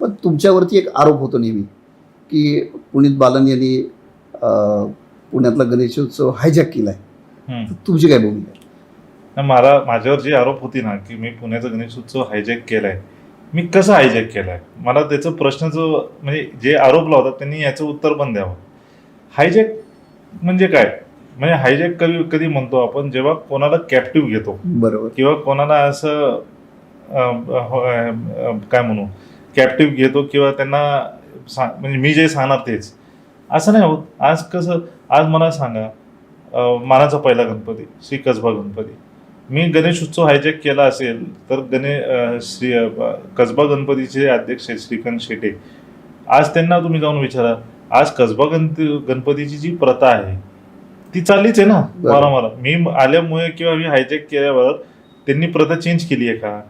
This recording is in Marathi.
पण तुमच्यावरती एक आरोप होतो नेहमी की पुनीत बालन यांनी पुण्यातला गणेशोत्सव हायजॅक केला आहे. तुमची काय भूमिका आहे? मला माझ्यावर जी आरोप होती ना की मी पुण्याचा गणेशोत्सव हायजॅक केलाय मी कसं हायजॅक केलाय? मला त्याचं प्रश्नाचं म्हणजे जे आरोप लावतात त्यांनी याचं उत्तर पण द्यावं. हायजॅक म्हणजे काय? म्हणजे हायजॅक कधी कधी म्हणतो आपण जेव्हा कोणाला कॅप्टिव्ह घेतो. बरोबर. किंवा कोणाला असं काय म्हणू? कॅप्टिव्ह घेतो किंवा त्यांना म्हणजे मी जे सांगणार तेच. असं नाही होत. आज कसं आज मला सांगा मानाचा पहिला गणपती श्री कसबा गणपती. मी गणेश उत्सव हायजॅक केला असेल तर गणे अं, श्री कसबा गणपतीचे अध्यक्ष श्रीकांत शेटे. आज त्यांना तुम्ही जाऊन विचारा आज कसबा गणप गणपतीची जी प्रथा आहे ती चाललीच आहे ना. मला मला. मी आल्यामुळे किंवा मी हायजॅक केल्यावर त्यांनी प्रथा चेंज केली आहे का?